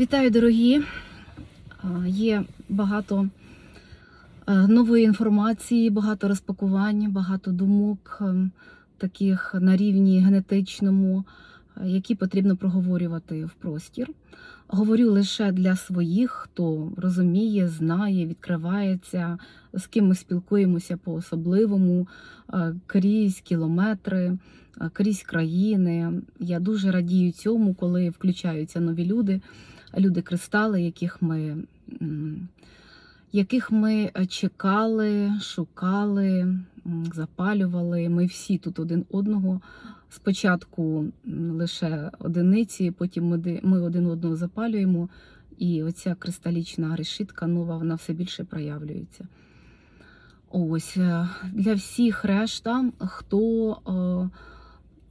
Вітаю, дорогі! Є багато е, нової інформації, багато розпакувань, багато думок, ем, таких на рівні генетичному, е, які потрібно проговорювати в простір. Говорю лише для своїх, хто розуміє, знає, відкривається, з ким ми спілкуємося по-особливому, е, крізь кілометри, е, крізь країни. Я дуже радію цьому, коли включаються нові люди люди кристали, яких ми, яких ми е, чекали, шукали, запалювали. Ми всі тут один одного. Спочатку лише одиниці, потім ми, ми один одного запалюємо, і оця кристалічна решітка нова, вона все більше проявлюється. Ось е, для всіх решта, хто е,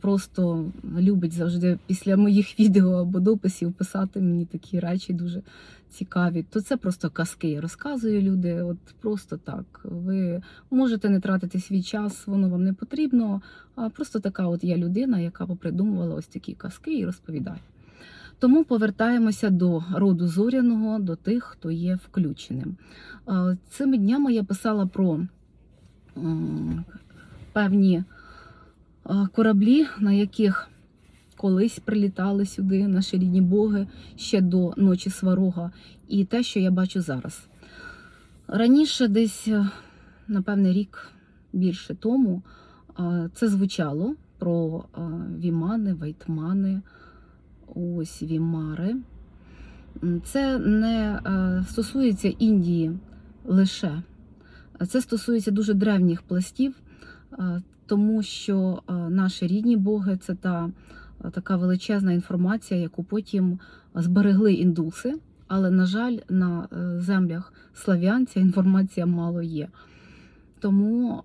просто любить завжди після моїх відео або дописів писати мені такі речі дуже цікаві, то це просто казки. Розказую люди, от просто так. Ви можете не тратити свій час, воно вам не потрібно. А просто така от я людина, яка попридумувала ось такі казки і розповідає. Тому повертаємося до роду зоряного, до тих, хто є включеним. Цими днями я писала про певні кораблі, на яких колись прилітали сюди наші рідні боги ще до ночі сварога, і те, що я бачу зараз. Раніше, десь, е, напевне, рік більше тому, е, це звучало про е, вімани, вайтмани, ось вімари. Це не е, стосується Індії лише. Це стосується дуже древніх пластів, е, тому що е, наші рідні боги це та е, така величезна інформація, яку потім зберегли індуси. Але, на жаль, на е, землях славян ця інформація мало є. Тому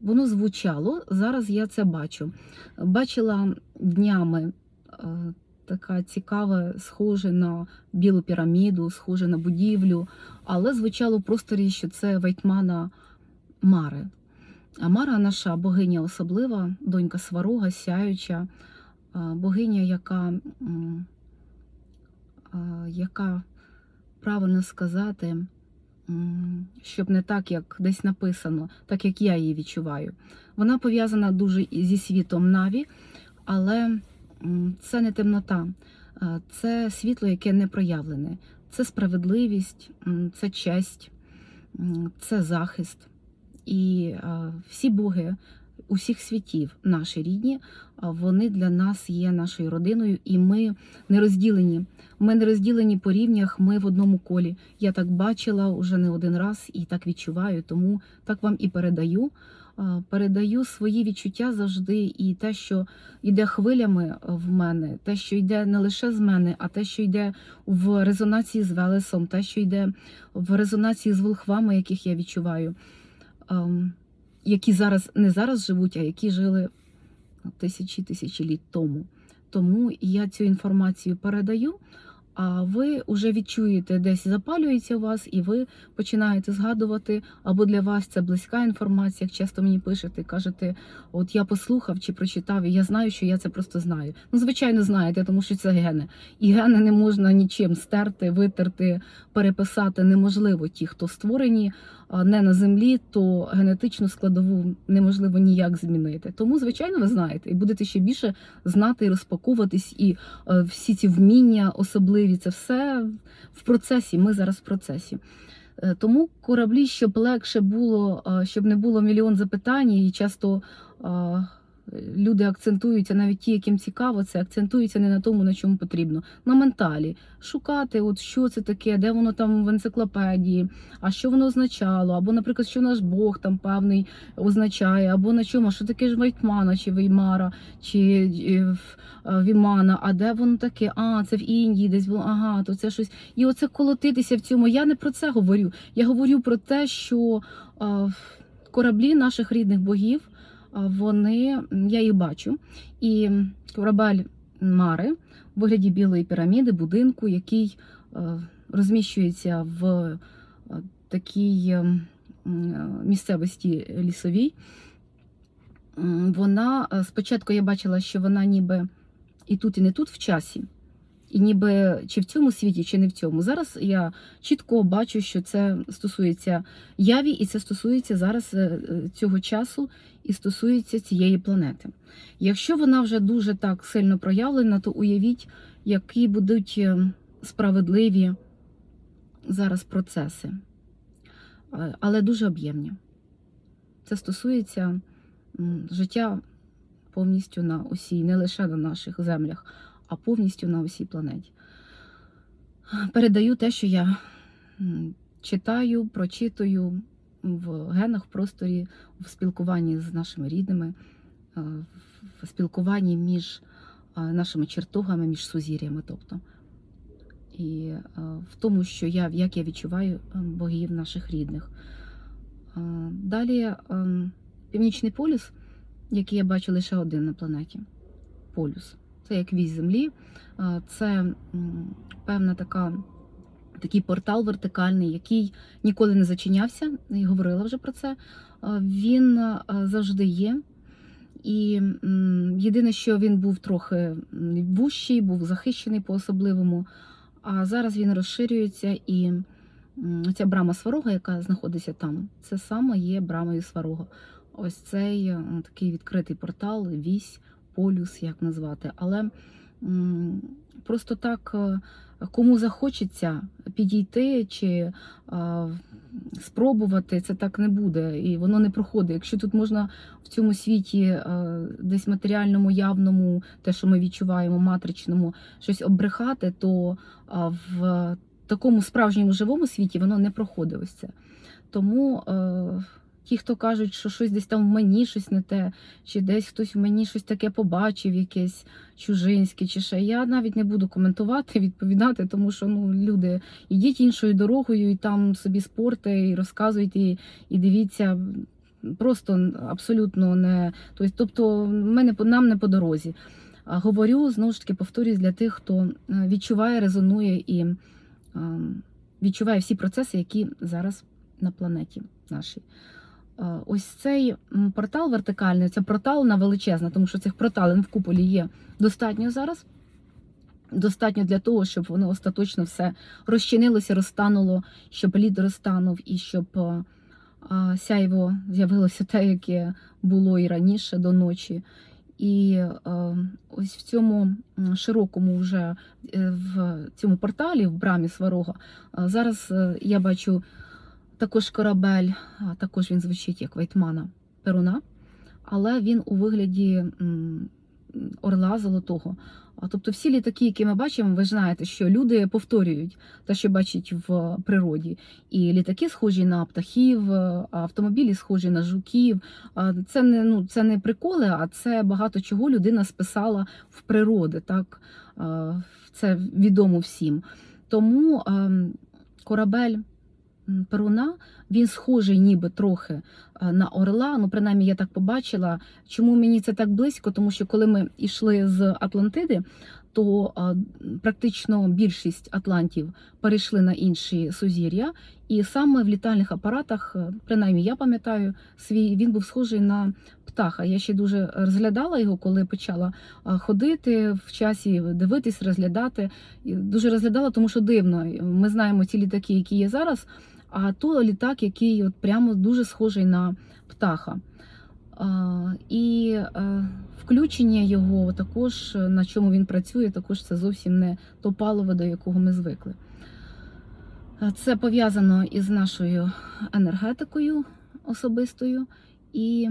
воно звучало. Зараз я це бачу. Бачила днями така цікава, схоже на білу піраміду, схоже на будівлю, але звучало просторі, що це Вайтмана Мари. А Мара наша богиня особлива, донька сварога, сяюча, богиня, яка, яка правильно сказати, щоб не так, як десь написано, так як я її відчуваю. Вона пов'язана дуже зі світом Наві, але це не темнота, це світло, яке не проявлене. Це справедливість, це честь, це захист. І е, всі боги усіх світів, наші рідні, вони для нас є нашою родиною, і ми не розділені. Ми не розділені по рівнях, ми в одному колі. Я так бачила уже не один раз і так відчуваю, тому так вам і передаю. Е, Передаю свої відчуття завжди, і те, що йде хвилями в мене, те, що йде не лише з мене, а те, що йде в резонації з Велесом, те, що йде в резонації з волхвами, яких я відчуваю які зараз не зараз живуть, а які жили тисячі тисячі літ тому. Тому я цю інформацію передаю. А ви вже відчуєте, десь запалюється у вас, і ви починаєте згадувати, або для вас це близька інформація, як часто мені пишете, кажете, от я послухав чи прочитав, і я знаю, що я це просто знаю. Ну, звичайно, знаєте, тому що це гени. І гени не можна нічим стерти, витерти, переписати неможливо. Ті, хто створені не на землі, то генетичну складову неможливо ніяк змінити. Тому, звичайно, ви знаєте, і будете ще більше знати і розпаковуватись, і е, всі ці вміння особливі, це все в процесі. Ми зараз в процесі. Е, Тому кораблі, щоб легше було, е, щоб не було мільйон запитань, і часто е, люди акцентуються, навіть ті, яким цікаво, це акцентуються не на тому, на чому потрібно. На менталі шукати, от що це таке, де воно там в енциклопедії, а що воно означало, або, наприклад, що наш Бог там певний означає, або на чому, що таке ж Вайтмана, чи Веймара, чи е, е, Вімана, а де воно таке? А, це в Індії, десь було, ага, то це щось. І оце колотитися в цьому. Я не про це говорю. Я говорю про те, що е, кораблі наших рідних богів, вони, я їх бачу. І корабель Мари в вигляді білої піраміди, будинку, який е, розміщується в е, такій е, місцевості лісовій. Вона спочатку я бачила, що вона ніби і тут, і не тут в часі. І ніби чи в цьому світі, чи не в цьому. Зараз я чітко бачу, що це стосується яві, і це стосується зараз е, е, цього часу і стосується цієї планети. Якщо вона вже дуже так сильно проявлена, то уявіть, які будуть е, справедливі зараз процеси, але дуже об'ємні. Це стосується життя повністю на усій, не лише на наших землях, а повністю на усій планеті. Передаю те, що я читаю, прочитую в генах, в просторі, в спілкуванні з нашими рідними, е, в спілкуванні між е, нашими чертогами, між сузір'ями. Тобто. І е, в тому, що я, як я відчуваю богів наших рідних. Далі Північний полюс, який я бачу лише один на планеті. Полюс. Це як вісь землі. Е, Це певна така, такий портал вертикальний, який ніколи не зачинявся. Я говорила вже про це. Е, Він е, завжди є. І єдине, що він був трохи вущий, був захищений по-особливому. А зараз він розширюється і ця брама Сварога, яка знаходиться там, це саме є брамою Сварога. Ось цей такий відкритий портал, вісь, полюс, як назвати. Але просто так, е, кому захочеться підійти чи е, спробувати, це так не буде, і воно не проходить. Якщо тут можна в цьому світі, е, десь матеріальному, явному, те, що ми відчуваємо, матричному, щось обрехати, то в такому справжньому живому світі воно не проходить ось це. Тому ті, хто кажуть, що щось десь там в мені щось не те, чи десь хтось в мені щось таке побачив, якесь чужинське, чи ще я навіть не буду коментувати, відповідати, тому що ну люди ідіть іншою дорогою, і там собі спорте, і розказуйте, і, і дивіться. Просто абсолютно не тобто, ми не по- нам не по дорозі. А Говорю знову ж таки, повторюсь для тих, хто е, відчуває, резонує і е, відчуває всі процеси, які зараз на планеті нашій. Е, Ось цей портал вертикальний, це портална величезна, тому що цих порталин в куполі є достатньо зараз. Достатньо для того, щоб воно остаточно все розчинилося, розтануло, щоб лід розтанув і щоб е, сяйво з'явилося те, яке було і раніше до ночі. І е, ось в цьому широкому вже в цьому порталі, в брамі Сварога, зараз я бачу також корабель, також він звучить як Вайтмана Перуна, але він у вигляді орла золотого. Тобто всі літаки, які ми бачимо, ви знаєте, що люди повторюють те, що бачать в природі. І літаки схожі на птахів, автомобілі схожі на жуків. Це не ну це не приколи, а це багато чого людина списала в природи. Так це відомо всім. Тому ем, корабель Перуна він схожий, ніби трохи е, на орла. Ну, принаймні, я так побачила. Чому мені це так близько? Тому що коли ми йшли з Атлантиди, то е, практично більшість атлантів перейшли на інші сузір'я, і саме в літальних апаратах, е, принаймні я пам'ятаю, свій він був схожий на птаха. Я ще дуже розглядала його, коли почала ходити в часі, дивитись, розглядати. Дуже розглядала, тому що дивно. Ми знаємо ті літаки, які є зараз. А то літак, який от прямо дуже схожий на птаха. І е, включення його також, на чому він працює, також це зовсім не то паливо, до якого ми звикли. Це пов'язано із нашою енергетикою особистою і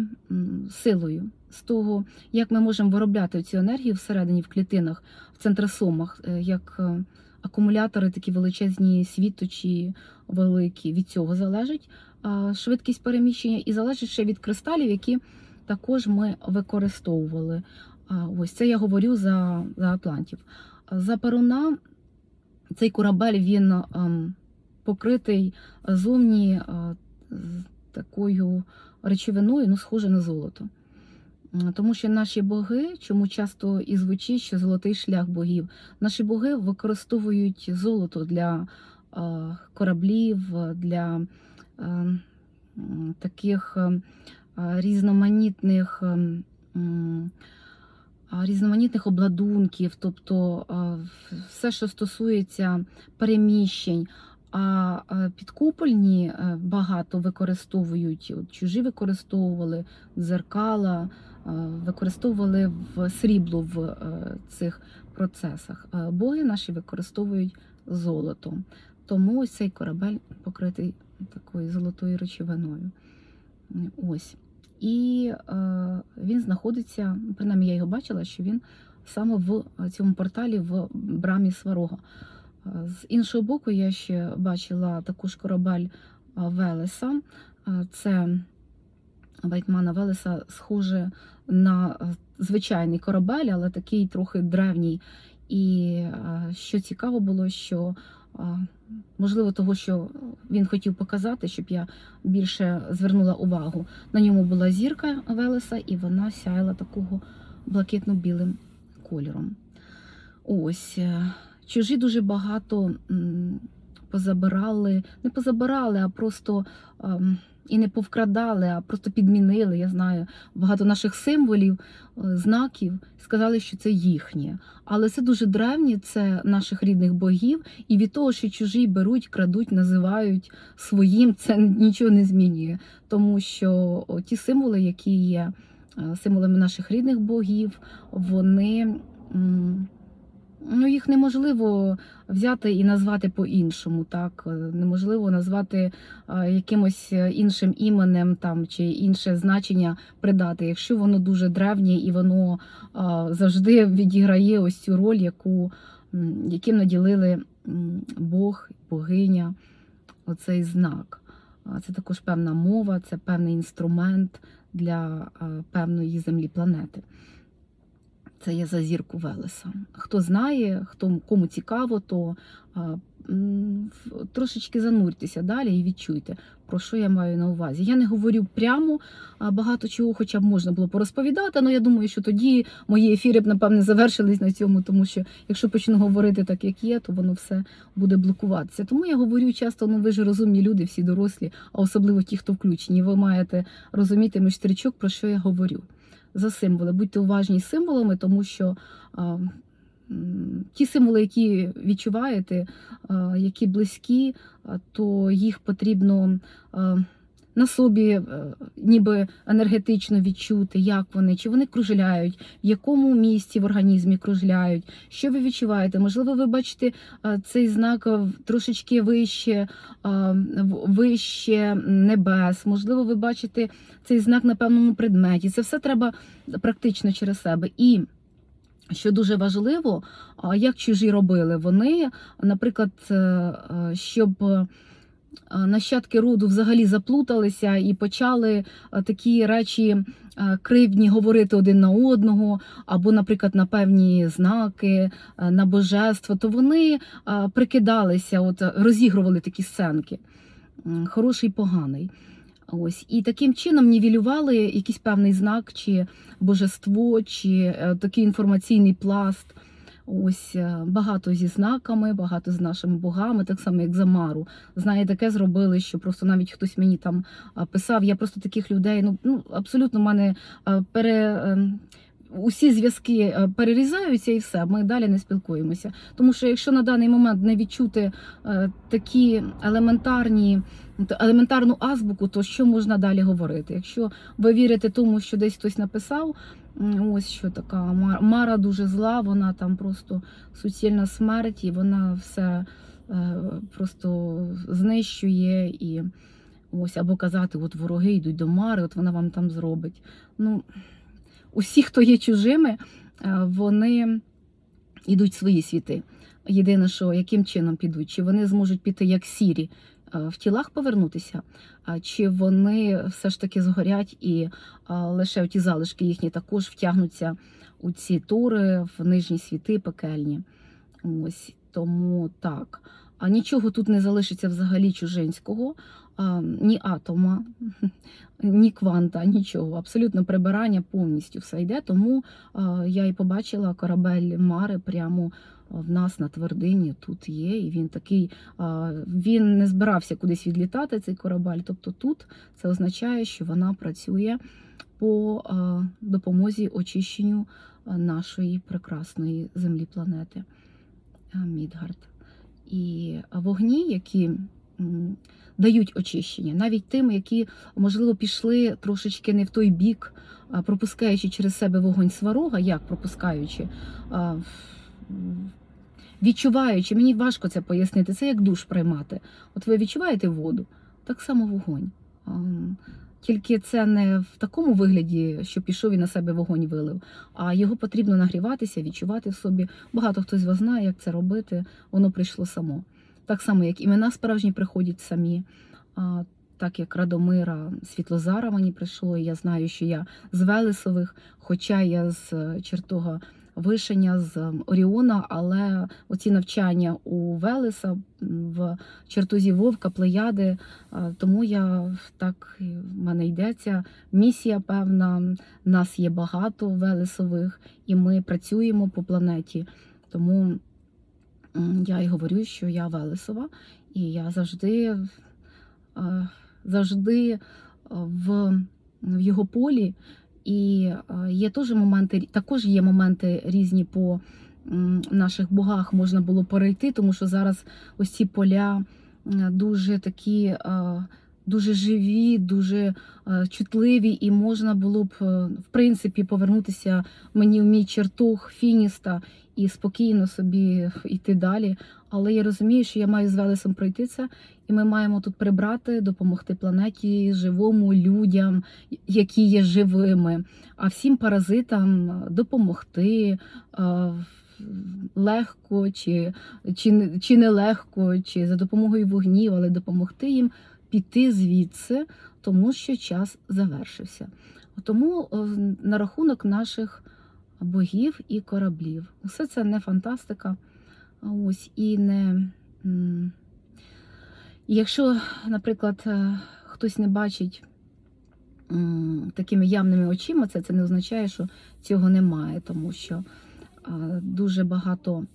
силою з того, як ми можемо виробляти цю енергію всередині в клітинах, в центросомах, е, як е, акумулятори, такі величезні світочі, великі. Від цього залежить швидкість переміщення і залежить ще від кристалів, які також ми використовували. Ось це я говорю за, за Атлантів. За Перуна цей корабель він ем, покритий зовні з такою речовиною, ну, схоже на золото. Тому що наші боги, чому часто і звучить, що золотий шлях богів, наші боги використовують золото для кораблів, для таких різноманітних різноманітних обладунків, тобто все, що стосується переміщень. А підкупольні е, багато використовують, от чужі використовували дзеркала, використовували в срібло в е, цих процесах. Е, Боги наші використовують золото. Тому ось цей корабель покритий такою золотою речовиною. Ось. І е, він знаходиться, принаймні я його бачила, що він саме в цьому порталі в брамі Сварога. Е, З іншого боку, я ще бачила також корабель е, Велеса. Е, Це Вайтмана Велеса схоже на е, звичайний корабель, але такий трохи древній. І е, що цікаво було, що е, можливо того, що він хотів показати, щоб я більше звернула увагу. На ньому була зірка Велеса, і вона сяяла такого блакитно-білим кольором. Ось чужі дуже багато позабирали, не позабирали, а просто ем, і не повкрадали, а просто підмінили. Я знаю багато наших символів, е, знаків сказали, що це їхнє. Але це дуже древнє, це наших рідних богів, і від того, що чужі беруть, крадуть, називають своїм, це нічого не змінює. Тому що ті символи, які є е, символами наших рідних богів, вони. Ну, їх неможливо взяти і назвати по-іншому. Так Е, неможливо назвати е, якимось іншим іменем там чи інше значення придати, якщо воно дуже древнє і воно е, завжди відіграє ось цю роль, яку яким наділили Бог, богиня, оцей знак. Це також певна мова, це певний інструмент для е, певної землі планети. Це є за зірку Велеса. Хто знає, хто кому цікаво, то а, м, трошечки зануртеся далі і відчуйте, про що я маю на увазі. Я не говорю прямо а, багато чого, хоча б можна було порозповідати, але я думаю, що тоді мої ефіри б, напевне, завершились на цьому, тому що якщо почну говорити так, як є, то воно все буде блокуватися. Тому я говорю часто, ну ви ж розумні люди, всі дорослі, а особливо ті, хто включені. Ви маєте розуміти між стрічок, про що я говорю за символи. Будьте уважні з символами, тому що а, ті символи, які відчуваєте, а, які близькі, а, то їх потрібно а, на собі е, ніби енергетично відчути, як вони, чи вони кружляють, в якому місці в організмі кружляють, що ви відчуваєте. Можливо, ви бачите цей знак трошечки вище, в- вище небес, можливо, ви бачите цей знак на певному предметі. Це все треба практично через себе. І що дуже важливо, як чужі робили вони, наприклад, е, е, щоб е, нащадки роду взагалі заплуталися і почали е, такі речі е, кривдні говорити один на одного, або, наприклад, на певні знаки, е, на божество, то вони е, прикидалися, от е, розігрували такі сценки. Хороший, поганий. Ось і таким чином нівелювали якийсь певний знак, чи божество, чи е, такий інформаційний пласт. Ось е, багато зі знаками, багато з нашими богами, так само як Замару. Знає, таке зробили, що просто навіть хтось мені там писав. Я просто таких людей, ну ну абсолютно мене пере. Усі зв'язки е, перерізаються і все, ми далі не спілкуємося. Тому що якщо на даний момент не відчути е, такі елементарні, елементарну азбуку, то що можна далі говорити? Якщо ви вірите тому, що десь хтось написав, ось що така Мара дуже зла, вона там просто суцільна смерть, і вона все е, просто знищує і ось або казати, от вороги йдуть до Мари, от вона вам там зробить. Ну, усі, хто є чужими, е, вони йдуть в свої світи. Єдине, що яким чином підуть, чи вони зможуть піти як сірі е, в тілах повернутися, чи вони все ж таки згорять і а, лише ті залишки їхні також втягнуться у ці тури в нижні світи пекельні. Ось тому так. А нічого тут не залишиться взагалі чужинського, а, ні атома, ні кванта, нічого. Абсолютно прибирання повністю все йде. Тому а, я і побачила корабель Мари прямо в нас на твердині. Тут є, і він такий. Він не збирався кудись відлітати, цей корабель. Тобто тут це означає, що вона працює по допомозі очищенню нашої прекрасної землі планети е, Мідгард. І вогні, які дають очищення, навіть тим, які, можливо, пішли трошечки не в той бік, пропускаючи через себе вогонь сварога, як пропускаючи, відчуваючи, мені важко це пояснити, це як душ приймати. От ви відчуваєте воду, так само вогонь. Тільки це не в такому вигляді, що пішов і на себе вогонь вилив, а його потрібно нагріватися, відчувати в собі. Багато хто з вас знає, як це робити, воно прийшло само. Так само, як імена справжні приходять самі. Так як Радомира Світлозара мені прийшло, і я знаю, що я з Велесових, хоча я з е, чертога Вишення, з Оріона, але оці навчання у Велеса в чертозі Вовка, Плеяди, тому я так в мене йдеться місія певна. Нас є багато Велесових, і ми працюємо по планеті. Тому я і говорю, що я Велесова, і я завжди, е, завжди е, в, в його полі. І е, є теж моменти, також є моменти різні по наших богах можна було перейти, тому що зараз ось ці поля е, дуже такі. е, Дуже живі, дуже е, чутливі, і можна було б, в принципі, повернутися мені в мій чертог Фініста і спокійно собі йти далі. Але я розумію, що я маю з Велесом пройти це, і ми маємо тут прибрати, допомогти планеті, живому людям, які є живими, а всім паразитам допомогти. Легко чи, чи, чи не легко, чи за допомогою вогнів, але допомогти їм піти звідси, тому що час завершився. Тому на рахунок наших богів і кораблів. Все це не фантастика. Ось і не. Якщо, наприклад, е, хтось не бачить такими явними очима, це, це не означає, що цього немає, тому що е, дуже багато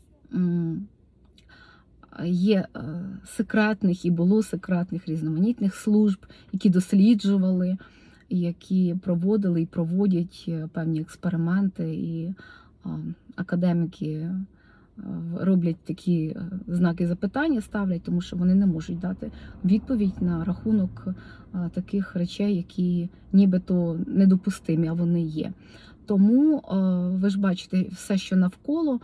є е, секретних і було секретних різноманітних служб, які досліджували, які проводили і проводять е, певні експерименти, і академіки е, роблять такі е, знаки запитання, ставлять, тому що вони не можуть дати відповідь на рахунок таких речей, які нібито недопустимі, а вони є. Тому ви ж бачите, все, що навколо,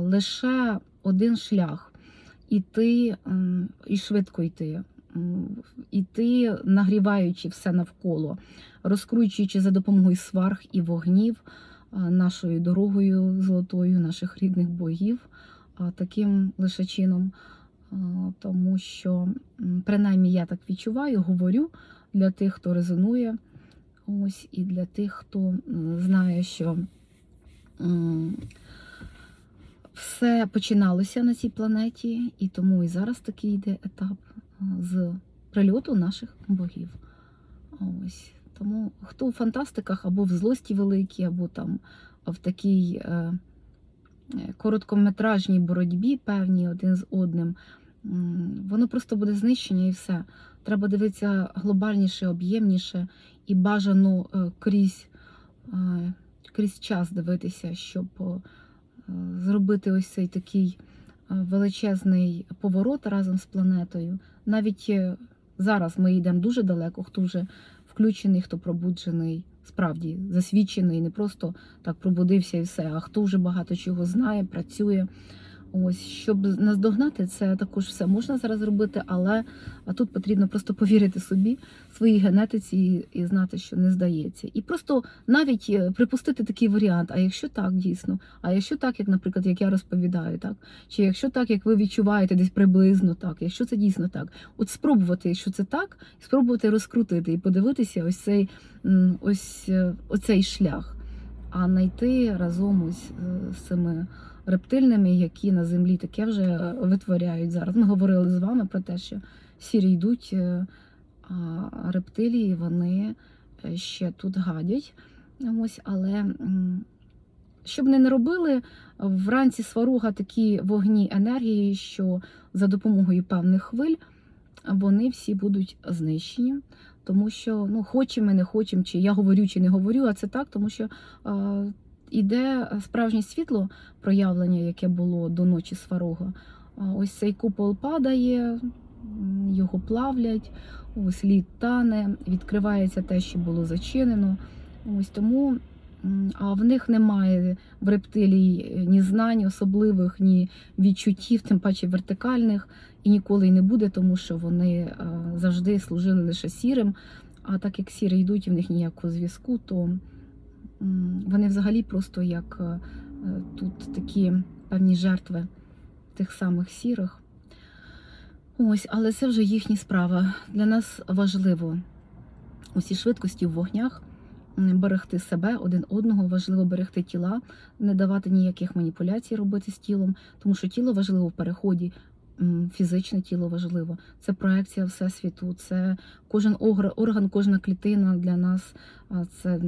лише один шлях іти і швидко йти. Іти, нагріваючи все навколо, розкручуючи за допомогою сварг і вогнів е, нашою дорогою золотою, наших рідних богів, таким лише чином. Е, Тому що, принаймні, я так відчуваю, говорю для тих, хто резонує, ось і для тих, хто знає, що все починалося на цій планеті, і тому і зараз такий йде етап з прильоту наших богів. Ось. Тому хто у фантастиках або в злості великій, або там в такій е, е, короткометражній боротьбі, певній один з одним, воно просто буде знищення і все. Треба дивитися глобальніше, об'ємніше і бажано е, крізь, е, крізь час дивитися, щоб е, зробити ось цей такий величезний поворот разом з планетою. Навіть е, зараз ми йдемо дуже далеко, хто вже включений, хто пробуджений, справді засвідчений, не просто так пробудився і все, а хто вже багато чого знає, працює. Ось, щоб наздогнати, це також все можна зараз зробити, але тут потрібно просто повірити собі, своїй генетиці і, знати, що не здається. І просто навіть е, припустити такий варіант, а якщо так дійсно, а якщо так, як, наприклад, як я розповідаю, так, чи якщо так, як ви відчуваєте десь приблизно так, якщо це дійсно так, от спробувати, якщо це так, спробувати розкрутити і подивитися ось цей ось е, оцей шлях, а знайти разом ось е, з цими рептильними, які на землі таке вже е, витворяють зараз. Ми говорили з вами про те, що сірі йдуть, е, а рептилії вони е, ще тут гадять. Ось, але щоб не не робили, вранці сварога такі вогні енергії, що за допомогою певних хвиль вони всі будуть знищені. Тому що ну, хочемо, не хочемо, чи я говорю, чи не говорю, а це так, тому що іде справжнє світло проявлення, яке було до ночі сварога. Ось цей купол падає, його плавлять, ось лід тане, відкривається те, що було зачинено. Ось тому. А в них немає в рептилій е, ні знань особливих, ні відчуттів, тим паче вертикальних, і ніколи й не буде, тому що вони е, завжди служили лише сірим. А так як сіри йдуть, і в них ніякого зв'язку, то вони взагалі просто як е, тут такі певні жертви тих самих сірих. Ось, але це вже їхня справа. Для нас важливо усі швидкості в вогнях. Берегти себе один одного, важливо берегти тіла, не давати ніяких маніпуляцій робити з тілом, тому що тіло важливо в переході, фізичне тіло важливо. Це проекція всесвіту, це кожен орган, кожна клітина для нас це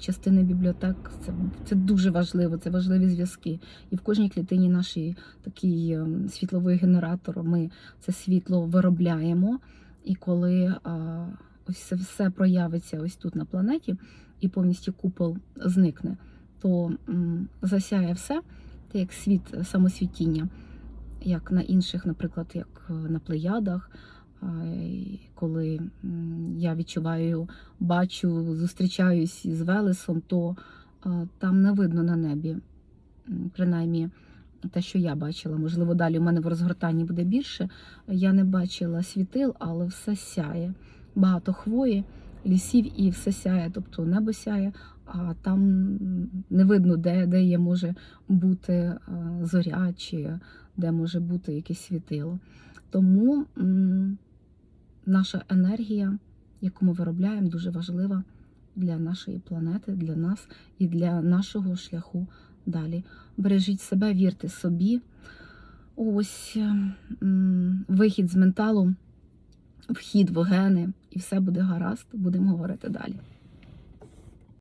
частини бібліотек. Це, це дуже важливо, це важливі зв'язки. І в кожній клітині нашій такий ем, світловий генератор. Ми це світло виробляємо. І коли а, ось це все проявиться ось тут на планеті, і повністю купол зникне, то м, засяє все, це як світ самосвітіння, як на інших, наприклад, як е, на плеядах. Коли я відчуваю, бачу, зустрічаюсь із Велесом, то там не видно на небі, принаймні те, що я бачила. Можливо, далі у мене в розгортанні буде більше. Я не бачила світил, але все сяє. Багато хвої, лісів і все сяє, тобто небо сяє, а там не видно, де, де є може бути е, зоря, чи де може бути якесь світило. Тому наша енергія, яку ми виробляємо, дуже важлива для нашої планети, для нас і для нашого шляху далі. Бережіть себе, вірте собі. Ось вихід з менталу, вхід в гени, і все буде гаразд. Будемо говорити далі.